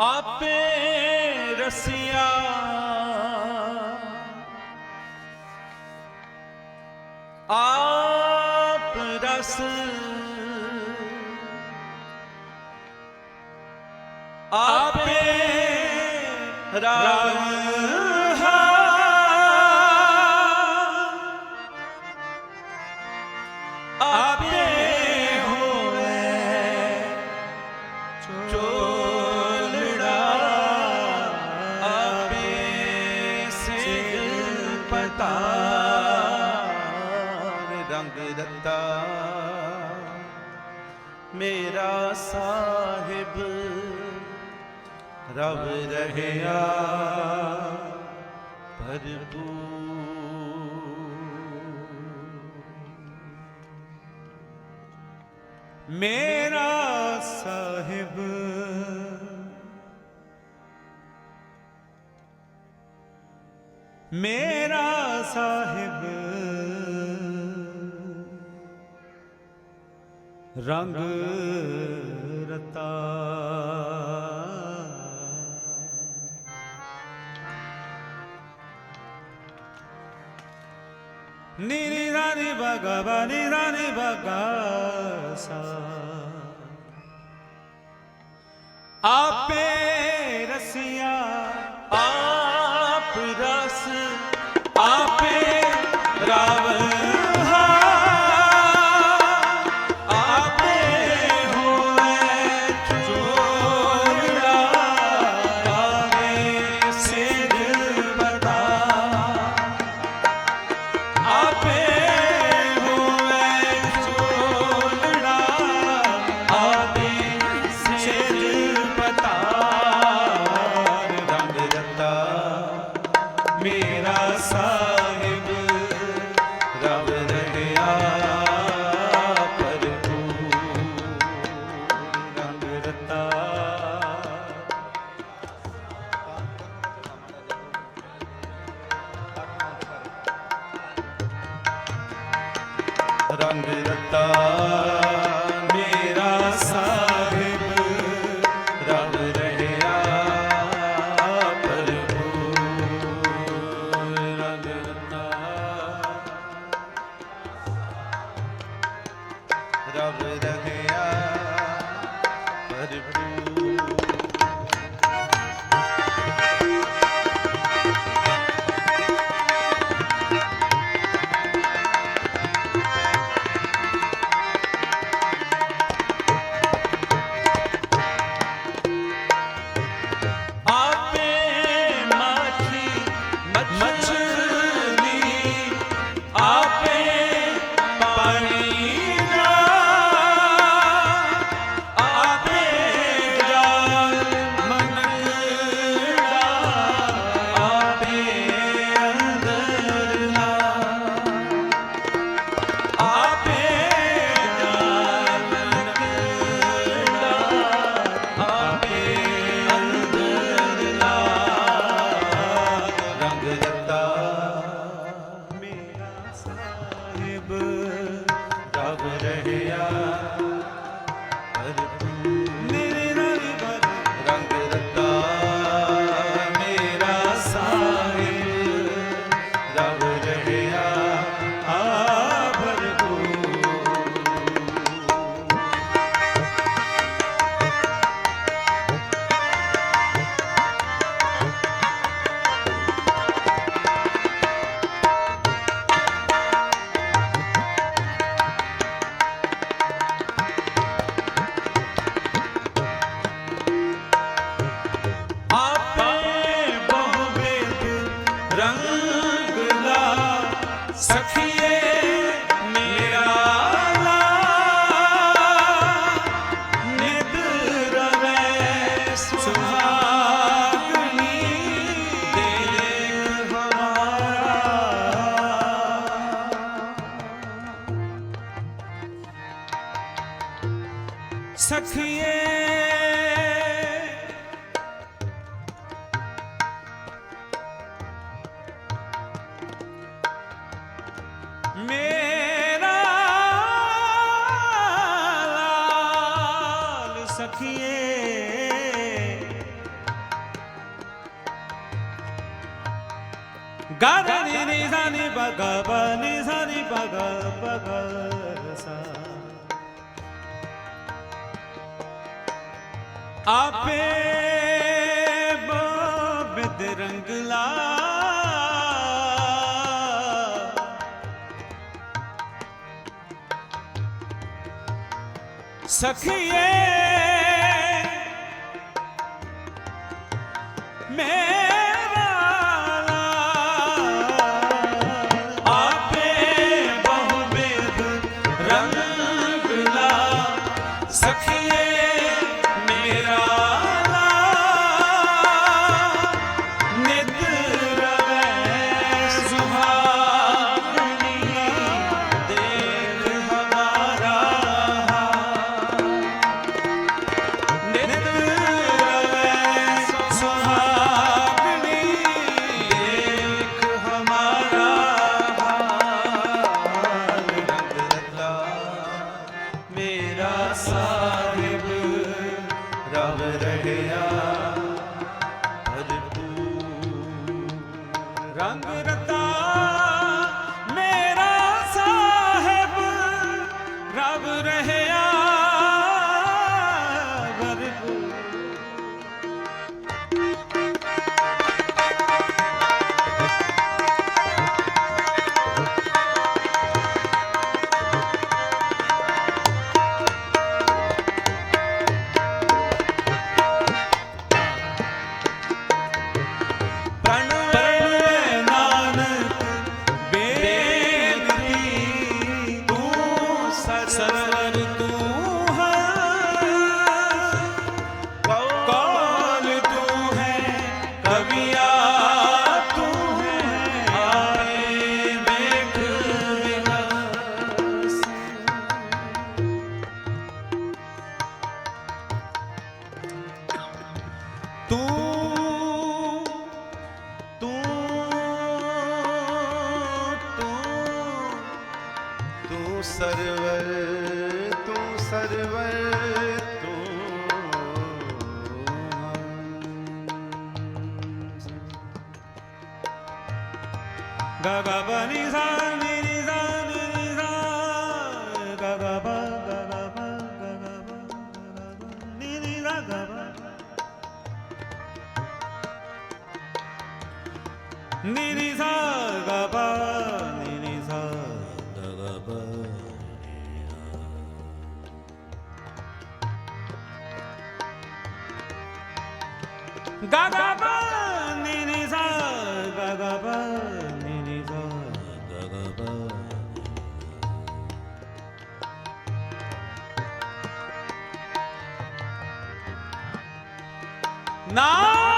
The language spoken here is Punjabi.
ਆਪੇ ਰਸਿਆ। ਆਪ ਰਸ। ਆਪੇ ਰਹਾ ਰੰਗ ਦਿੱਤਾ। ਮੇਰਾ ਸਾਹਿਬ ਰਵ ਰਹਿਆ ਭਰਪੂਰ। ਮੇਰਾ ਸਾਹਿਬ ਮੇਰਾ ਸਾਹਿਬ। ਰੰਗ ਰਤਾ। ਨੀ ਰਾਨੀ ਭਗਵਾ ਨੀ ਰਾਨੀ ਭਗਾ ਸਾ ਆਪੇ Yahweh. る गुरहया ਸਖੀਏ ਮੇਰਾ ਸਖੀਏ ਗਾਰੇ ਨੀ ਨੀ ਸਾਨੀ ਬਗ ਬਨੀ ਸਾਨੀ ਬਗ ਬਗ ਆਪੇ ਬਾਬਦ ਰੰਗਲਾ। ਸਖੀਏ ਤੂੰ ਸਰਵਰ ਤੂੰ ਸਰਵਰ, ਤੂੰ ਗਾ ਗਾ ਬਨੀ ਬਾ ਗਾ ਗਾ ਨੀ ਨੀ ਸਾ ਗਾ ਬਾ। ਗਾਗਾ ਬਾ ਨੀ ਨੀ ਸਾ ਨਾ